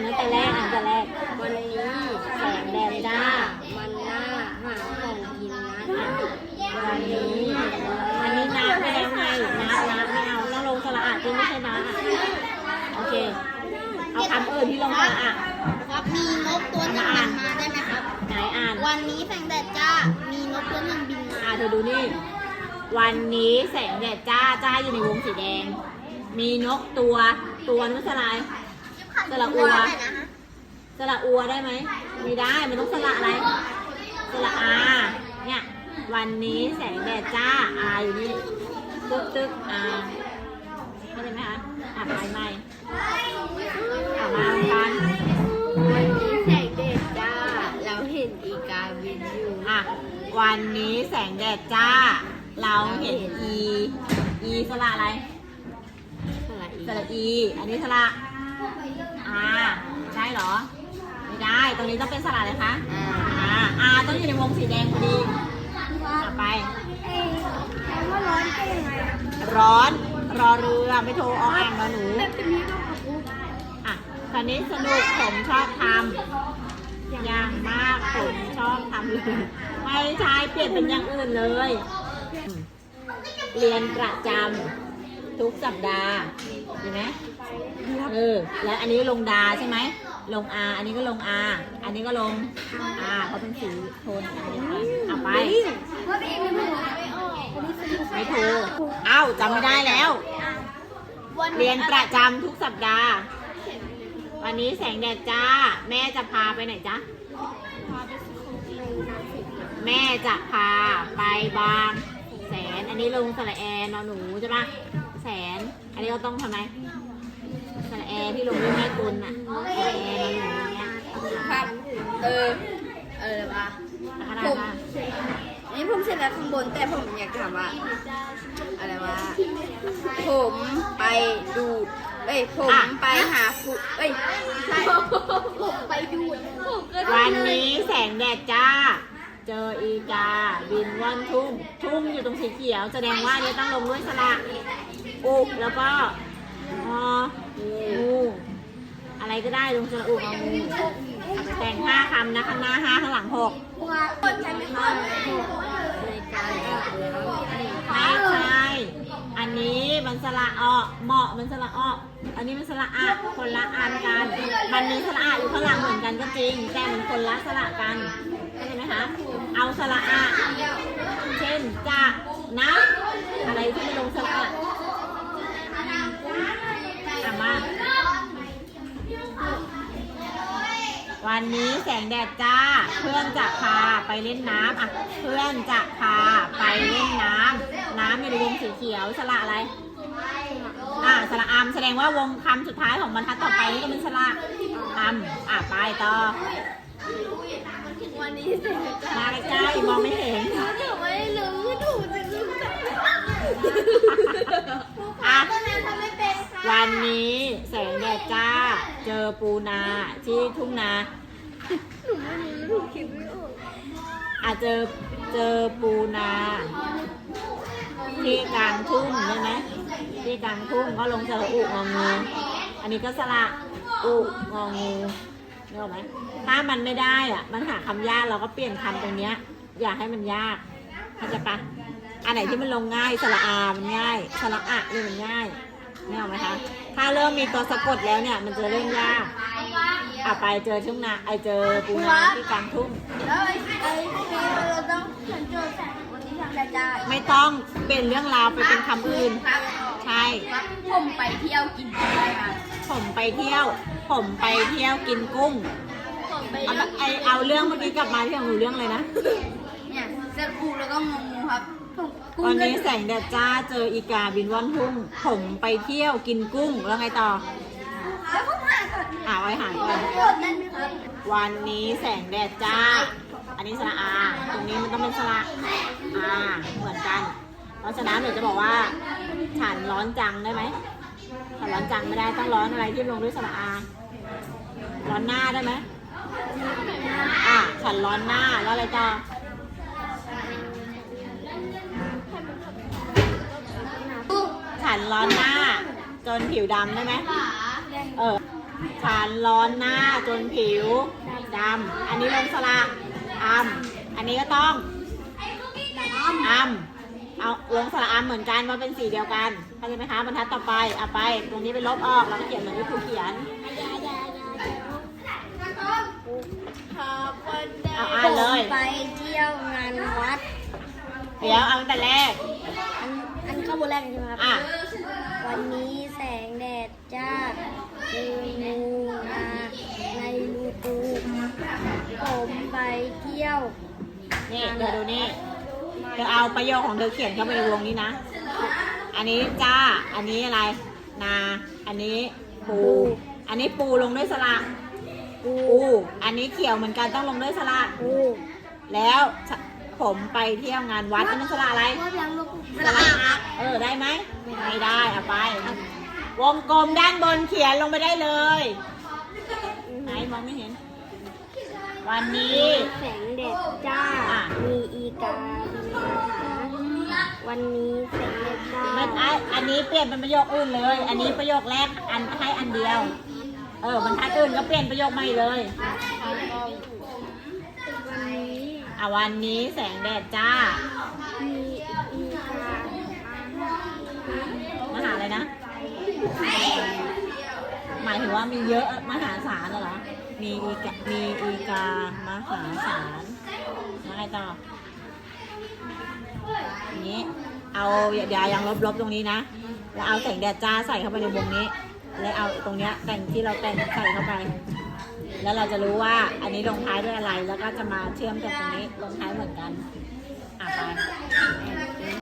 านตั้งแต่แรกอ่านตั้งแต่แรก วันนี้แสงแดดจ้า มันน่าหาของกินนะวันนี้อันนี้น้ำไม่ได้ไงน้ำน้ำไม่เอาต้องลงสระอาดจริงไม่ใช่น้ำโอเค เอาคำอื่นที่ลงสระอาครับมีนกตัวหนึ่งบินมาได้ไหมครับ ไหนอ่าน วันนี้แสงแดดจ้า มีนกตัวหนึ่งบินมาอ่าเธอดูนี่ วันนี้แสงแดดจ้าจ้าอยู่ในวงสีแดง มีนกตัวตัวนุสลาย สระอัวได้นะฮะสระอัวได้ไหม ไม่ได้ มันต้องสระอะไร สระอา เนี่ย วันนี้แสงแดดจ้า อาอยู่นี่ ตึ๊กตึ๊กอาเข้าใจไหมคะอะไปใหม่อะมากันวันนี้แสงแดดจ้า เราเห็นอีกาบินอยู่อะวันนี้แสงแดดจ้า เราเห็นอี อีสระอะไร สระอีสระอีอันนี้สระ อาใช่เหรอ ไม่ได้ ตรงนี้ต้องเป็นสระอะไรคะ อ่า อ่าอาต้องอยู่ในวงสีแดงพอดีอะไปว่าร้อนเป็นยังไงร้อน รอเรือไม่โทรออ่างนอหนูแบบนี้ต้องเอาปุ๊บอะคณิตสนุกผมชอบทำอย่างมากผมชอบทำเลย ไม่ใช่เปลี่ยนเป็นอย่างอื่นเลยอืมเรียนประจำทุกสัปดาห์ดีไหม เออ แล้วอันนี้ลงดาใช่ไหม ลงอาอันนี้ก็ลงอาอันนี้ก็ลงอาเขาเป็นสีโทนกันเอาไปไม่ถูกไม่ถูกเอ้าจำไม่ได้แล้ว เรียนประจำทุกสัปดาห์ วันนี้แสงแดดจ้า แม่จะพาไปไหนจ๊ะ แม่จะพาไปบางแสน อันนี้ลงสระแอนอหนูใช่ปะแสน อันนี้ก็ต้องทำไม สระแอที่ลงด้วยแม่กุลน่ะสระแอนอหนูอย่างเงี้ยครับ เออ เออปะอะไรผมบ้างอันนี้ผมเสร็จแล้วข้างบนแต่ผมอยากถามว่า อะไรวะ ผมไปดูดเอ้ยผมไปหาฟุเอ้ยใช่ผมไปดูดผมก็วันนี้แสงแดดจ้า เจออีกา บินว่อนทุ่ง ทุ่งอยู่ตรงสีเขียว แสดงว่าเนี่ยต้องลงด้วยสระอุกแล้วก็ งองูอะไรก็ได้ลงสระอุกงองูเอาไปแต่งห้าคำนะข้างหน้าห้าข้างหลังหกว่าคนใช้ไม่ค่อยในการก็แล้วไม่ใช่อันนี้มันสระออกเหมาะมันสระออกอันนี้มันสระอะคนละอันกัน มันมีสระอะอยู่ข้างหลังเหมือนกันก็จริง แต่มันคนละสระกันเข้าใจไหมคะ เอาสระอะเช่นจะนะอะไรที่ไม่ลงสระอะ อะมาวันนี้แสงแดดจ้า เพื่อนจะพาไปเล่นน้ำอะ เพื่อนจะพาไปเล่นน้ำน้ำอยู่ในวงสีเขียวสระอะไร อะสระอามแสดงว่าวงคำสุดท้ายของบรรทัดต่อไปนี่ก็เป็นสระอามอะไปต่อวันนี้เสร็จแล้วจ้ะมาใกล้ๆมองไม่เห็นหนูไม่รู้ถูกจะรู้จักอะ วันนี้แสงแดดจ้า เจอปูนาที่ทุ่งนาหนูไม่รู้หนูคิดไม่ออกอาจเจอเจอปูนา ที่กลางทุ่งใช่ไหมที่กลางทุ่งก็ลงสระอุงองูอันนี้ก็สระอุงองูนึกออกไหมถ้ามันไม่ได้อะมันหาคำยากเราก็เปลี่ยนคำตรงเนี้ย อย่าให้มันยากเข้าใจปะอันไหนที่มันลงง่ายสระอามันง่ายสระอะเนี่ยมันง่าย นึกออกไหมคะ ถ้าเริ่มมีตัวสะกดแล้วเนี่ย มันจะเริ่มยากอะไปเจอทุ่งนาไอเจอปูนาที่กลางทุ่ง แล้วไอ้ไอ้ที่เราต้องฉันโจทย์แต่วันนี้ทำได้จ้าไม่ต้องเป็นเรื่องราวไปเป็นคำอื่น ครับใช่ครับผมไปเที่ยวกินอะไรครับผมไปเที่ยว ผมไปเที่ยวกินกุ้งผมไปเอาเที่ยวไอเอาเรื่องเมื่อกี้กลับมาที่ของหนูเรื่องอะไรนะ เนี่ยเสื้อคูแล้วก็งงงูครับผมกุ้งวันก็นี้แสงแดดจ้าเจออีกาบินว่อนทุ่งผมไปเที่ยวกินกุ้งแล้วไงต่อแล้วผมหาก่อนอ่าไว้หาก่อน กดนั่นไหมครับวันนี้แสงแดดจ้า อันนี้สระอา ตรงนี้มันต้องเป็นสระอาเหมือนกัน เพราะฉะนั้นหนูจะบอกว่า ฉันร้อนจังได้ไหมฉันร้อนจังไม่ได้ต้องร้อนอะไรที่ลงด้วยสระอา ร้อนหน้าได้ไหมอะฉันร้อนหน้าแล้วอะไรต่อ นร้อนหน้า จนผิวดำได้ไหมเออฉันร้อนหน้าจนผิวดำอันนี้ลงสระอัมอันนี้ก็ต้องอัมเอาลงสระอัมเหมือนกันว่าเป็นสีเดียวกันเข้าใจไหมคะบรรทัดต่อไปเอาไป ตรงนี้ไปลบออกแล้วก็เขียนเหมือนที่ครูเขียนขอบคุณเอาอ่านเลยไปเที่ยวงานวัด เดี๋ยวเอาตั้งแต่แรกอัน อันข้าวบนแรกใช่ไหมครับอะ วันนี้แสงแดดจ้าเดินมูนาในลูกูผมไปเที่ยวนี่เธอดูนี่เธอเอาประโยคของเธอเขียนเข้าไปในวงนี้นะ อันนี้จ้า อันนี้อะไร นา อันนี้ปู อันนี้ปูลงด้วยสระกูปู อันนี้เขียวเหมือนกันต้องลงด้วยสระกูแล้วฉ ผมไปเที่ยวงานวัดนี่มันสระอะไรสระอักเออได้ไหมไม่ได้เอาไป วงกลมด้านบนเขียนลงไปได้เลยไหนมองไม่เห็น วันนี้แสงแดดจ้าอะมีอีกามาหาวันนี้แสงแดดจ้ามันอันอันนี้เปลี่ยนเป็นประโยคอื่นเลย อันนี้ประโยคแรกอันให้อันเดียว เออบรรทัดอื่นก็เปลี่ยนประโยคใหม่เลยวันนี้ อะวันนี้แสงแดดจ้า มีอีกามหาอะไรนะ หมายถึงว่ามีเยอะมหาศาลเหรอ มีอีกามีอีกามหาศาลมาไงต่อนี้ เอาเดี๋ยวยังลบๆตรงนี้นะ แล้วเอาแสงแดดจ้าใส่เข้าไปในวงนี้ แล้วเอาตรงเนี้ยแต่งที่เราแต่งใส่เข้าไป แล้วเราจะรู้ว่าอันนี้ลงท้ายด้วยอะไร แล้วก็จะมาเชื่อมกับตรงนี้ลงท้ายเหมือนกันอะไป